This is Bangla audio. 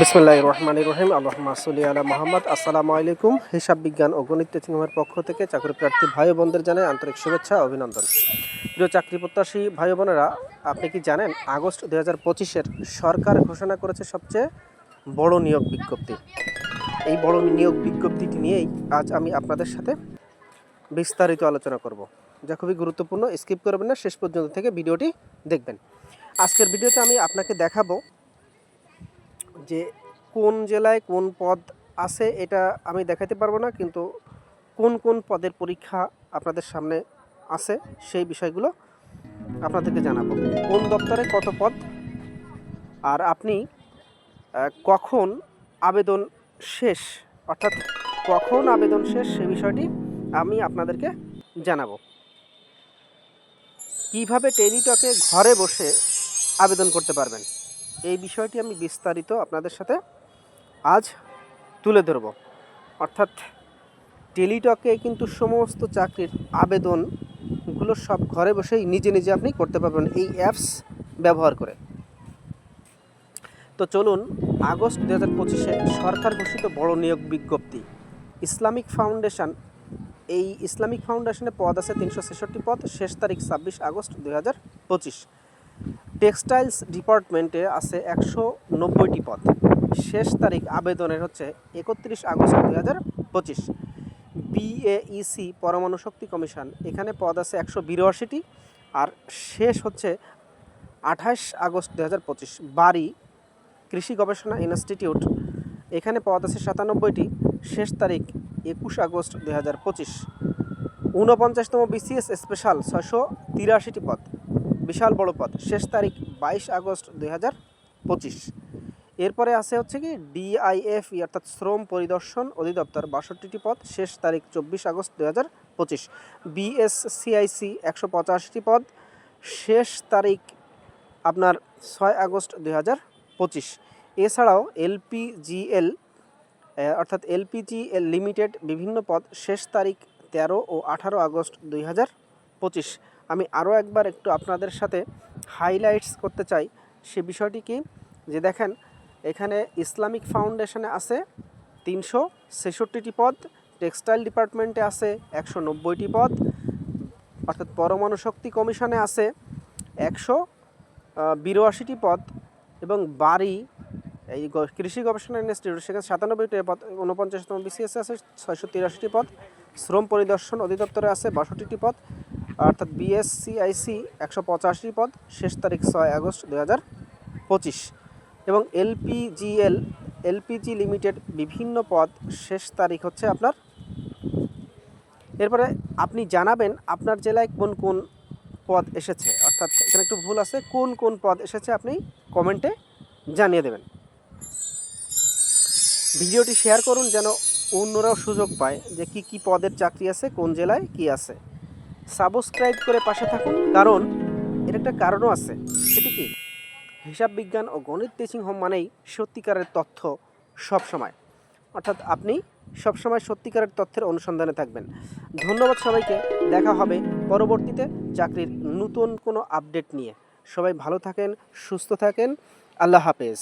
বিসমুল্লাহ রহমান রহিম আল্লাহ আলা মোহাম্মদ। আসসালামু আলাইকুম। হিসাব বিজ্ঞান ও গণিত টিচিংয়ের পক্ষ থেকে চাকরি প্রার্থী ভাই বোনদের জানাই আন্তরিক শুভেচ্ছা অভিনন্দন। প্রিয় চাকরি প্রত্যাশী ভাই বোনেরা, আপনি কি জানেন আগস্ট দুই হাজার পঁচিশের সরকার ঘোষণা করেছে সবচেয়ে বড় নিয়োগ বিজ্ঞপ্তি? এই বড় নিয়োগ বিজ্ঞপ্তিটি নিয়েই আজ আমি আপনাদের সাথে বিস্তারিত আলোচনা করব। যা খুবই গুরুত্বপূর্ণ, স্কিপ করবেন না, শেষ পর্যন্ত থেকে ভিডিওটি দেখবেন। আজকের ভিডিওতে আমি আপনাকে দেখাবো যে কোন জেলায় কোন পদ আছে এটা আমি দেখাতে পারব না, কিন্তু কোন কোন পদের পরীক্ষা আপনাদের সামনে আছে সেই বিষয়গুলো আপনাদেরকে জানাব। কোন দপ্তরে কত পদ? আর আপনি কখন আবেদন শেষ? অর্থাৎ কখন আবেদন শেষ সে বিষয়টি আমি আপনাদেরকে জানাব। কীভাবে টেলিটকে ঘরে বসে আবেদন করতে পারবেন? এই বিষয়টি আমি বিস্তারিত আপনাদের সাথে আজ তুলে ধরব। অর্থাৎ টেলিটকে কিন্তু সমস্ত চাকরির আবেদনগুলো সব ঘরে বসেই নিজে নিজে আপনি করতে পারবেন এই অ্যাপস ব্যবহার করে। তো চলুন, আগস্ট দু হাজার পঁচিশে সরকার ঘোষিত বড় নিয়োগ বিজ্ঞপ্তি। ইসলামিক ফাউন্ডেশন, এই ইসলামিক ফাউন্ডেশনে পদ আছে তিনশো ছেষট্টি পদ, শেষ তারিখ ছাব্বিশ আগস্ট দুই হাজার পঁচিশ। টেক্সটাইলস ডিপার্টমেন্টে আছে একশো নব্বইটি পদ। শেষ তারিখ আবেদনের হচ্ছে একত্রিশ আগস্ট দুই হাজার পঁচিশ। বিএইসি পরমাণু শক্তি কমিশন, এখানে পদ আছে একশো বিরাশিটি আর শেষ হচ্ছে আঠাশ আগস্ট দুই হাজার পঁচিশ। বাড়ি কৃষি গবেষণা ইনস্টিটিউট, এখানে পদ আছে সাতানব্বইটি। শেষ তারিখ একুশ আগস্ট দুই হাজার পঁচিশ। ঊনপঞ্চাশতম বিসিএস স্পেশাল ছয়শো তিরাশিটি পদ। বিশাল বড় পদ, শেষ তারিখ বাইশ আগস্ট দুই হাজার পঁচিশ। এরপরে আছে হচ্ছে কি, ডিআইএফ অর্থাৎ শ্রম পরিদর্শন অধিদপ্তর, বাষট্টিটি পদ, শেষ তারিখ চব্বিশ আগস্ট দুই হাজার পঁচিশ। বিএসসিআইসি একশো পঁচাশিটি পদ, শেষ তারিখ আপনার ছয় আগস্ট দুই হাজার পঁচিশ। এছাড়াও এলপিজিএল অর্থাৎ এলপিজি লিমিটেড, বিভিন্ন পদ, শেষ তারিখ তেরো ও আঠারো আগস্ট দুই হাজার পঁচিশ। আমি আরও একবার একটু আপনাদের সাথে হাইলাইটস করতে চাই। সে বিষয়টি কি? যে দেখেন, এখানে ইসলামিক ফাউন্ডেশনে আছে তিনশো ছেষট্টিটি পদ, টেক্সটাইল ডিপার্টমেন্টে আছে একশো নব্বইটি পদ, অর্থাৎ পরমাণু শক্তি কমিশনে আছে একশো বিরাশিটি পদ এবং বাড়ি এই কৃষি গবেষণা ইনস্টিটিউট, সেখানে সাতানব্বইটি পদ উনপঞ্চাশতম বিসিএস আছে ছয়শো তিরাশিটি পদ, শ্রম পরিদর্শন অধিদপ্তরে আছে বাষট্টিটি পদ অর্থাৎ বিএসসিআইসি একশো পঁচাশি পদ, শেষ তারিখ ছয় আগস্ট দু হাজার পঁচিশ। এবং এলপিজিএল এলপিজি লিমিটেড বিভিন্ন পদ, শেষ তারিখ হচ্ছে আপনার এরপরে আপনি জানাবেন আপনার জেলায় কোন কোন পদ এসেছে। অর্থাৎ এখানে একটু ভুল আছে, কোন কোন পদ এসেছে আপনি কমেন্টে জানিয়ে দেবেন। ভিডিওটি শেয়ার করুন যেন অন্যরাও সুযোগ পায় যে কি কি পদের চাকরি আছে, কোন জেলায় কি আছে। সাবস্ক্রাইব করে পাশে থাকুন, কারণ এর একটা কারণও আছে। সেটি কি? হিসাব বিজ্ঞান ও গণিত টিচিং হোম মানেই সত্যিকারের তথ্য সব সময় অর্থাৎ আপনি সবসময় সত্যিকারের তথ্যের অনুসন্ধানে থাকবেন। ধন্যবাদ সবাইকে। দেখা হবে পরবর্তীতে চাকরির নতুন কোনো আপডেট নিয়ে। সবাই ভালো থাকেন, সুস্থ থাকেন। আল্লাহ হাফেজ।